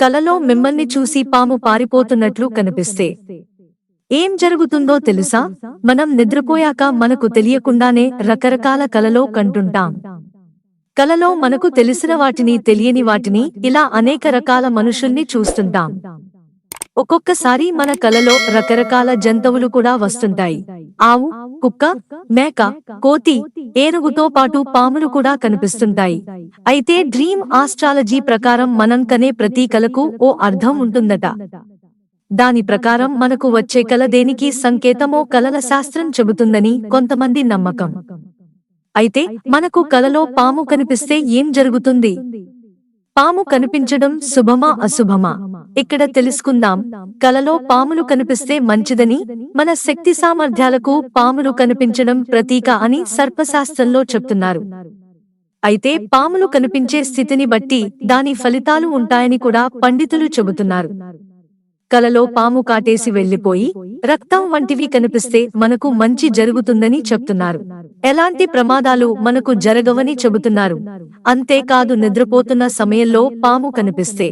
కలలో మిమ్మల్ని చూసి పాము పారిపోతున్నట్లు కనిపిస్తే. ఏం జరుగుతుందో తెలుసా? మనం నిద్రపోయాక మనకు తెలియకుండానే రకరకాల కలలో కంటుంటాం. కలలో మనకు తెలిసిన వాటిని తెలియని వాటిని ఇలా అనేక రకాల మనుషుల్ని చూస్తుంటాం. ఒక్కొక్కసారి మన కలలో రకరకాల జంతువులు కూడా వస్తుంటాయి. ఆవు కుక్క మేక కోతి ఏనుగుతో పాటు పాములు కూడా కనిపిస్తుంటాయి. అయితే డ్రీమ్ ఆస్ట్రాలజీ ప్రకారం మనం కనే ప్రతి కలకు ఓ అర్థం ఉంటుందట. దాని ప్రకారం మనకు వచ్చే కల దేనికి సంకేతమో కలల శాస్త్రం చెబుతుందని కొంతమంది నమ్మకం. అయితే మనకు కలలో పాము కనిపిస్తే ఏం జరుగుతుంది? పాము కనిపించడం శుభమా అశుభమా? ఇక్కడ తెలుసుకుందాం. కలలో పాములు కనిపిస్తే మంచిదని మన శక్తి సామర్థ్యాలకు పాములు కనిపించడం ప్రతీక అని సర్పశాస్త్రంలో చెప్తున్నారు. అయితే పాములు కనిపించే స్థితిని బట్టి దాని ఫలితాలు ఉంటాయని కూడా పండితులు చెబుతున్నారు. కలలో పాము కాటేసి వెళ్ళిపోయి రక్తం వంటివి కనిపిస్తే మనకు మంచి జరుగుతుందని చెప్తున్నారు. ఎలాంటి ప్రమాదాలు మనకు జరగవని చెబుతున్నారు. అంతేకాదు నిద్రపోతున్న సమయంలో పాము కనిపిస్తే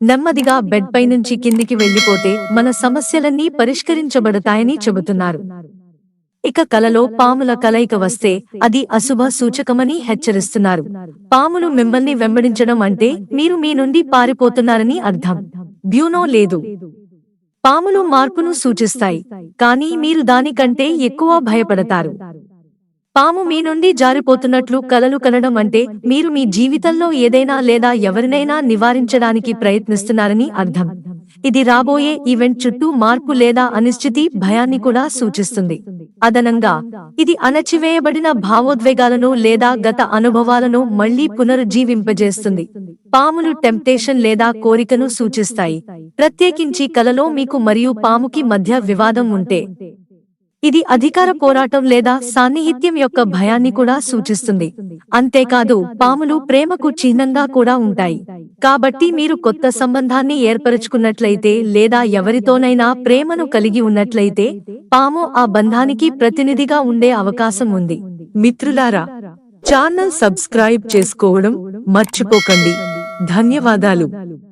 నెమ్మదిగా బెడ్ పై నుంచి కిందికి వెళ్ళిపోతే మన సమస్యలన్నీ పరిష్కరించబడతాయని చెబుతున్నారు. ఇక కలలో పాముల కలయిక వస్తే అది అశుభ సూచకమని హెచ్చరిస్తున్నారు. పాములు మిమ్మల్ని వెంబడించడం అంటే మీరు మీ నుండి పారిపోతున్నారని అర్థం. బ్యూనో లేదు. పాములు మార్పును సూచిస్తాయి కానీ మీరు దానికంటే ఎక్కువ భయపడతారు. పాము మీ నుండి జారిపోతున్నట్లు కలలు కనడం అంటే మీరు మీ జీవితంలో ఏదైనా లేదా ఎవరినైనా నివారించడానికి ప్రయత్నిస్తున్నారని అర్థం. ఇది రాబోయే ఈవెంట్ చుట్టూ మార్పు లేదా అనిశ్చితి భయాన్ని కూడా సూచిస్తుంది. అదనంగా ఇది అణచివేయబడిన భావోద్వేగాలను లేదా గత అనుభవాలను మళ్ళీ పునరుజ్జీవింపజేస్తుంది. పాములు టెంప్టేషన్ లేదా కోరికను సూచిస్తాయి. ప్రత్యేకించి కలలో మీకు మరియు పాముకి మధ్య వివాదం ఉంటే ఇది అధికార పోరాటం లేదా సాన్నిహిత్యం యొక్క భయాన్ని కూడా సూచిస్తుంది. అంతేకాదు పాములు ప్రేమకు చిహ్నంగా కూడా ఉంటాయి. కాబట్టి మీరు కొత్త సంబంధాన్ని ఏర్పరచుకున్నట్లయితే లేదా ఎవరితోనైనా ప్రేమను కలిగి ఉన్నట్లయితే పాము ఆ బంధానికి ప్రతినిధిగా ఉండే అవకాశం ఉంది. మిత్రులారా ఛానల్ సబ్స్క్రైబ్ చేసుకోవడం మర్చిపోకండి. ధన్యవాదాలు.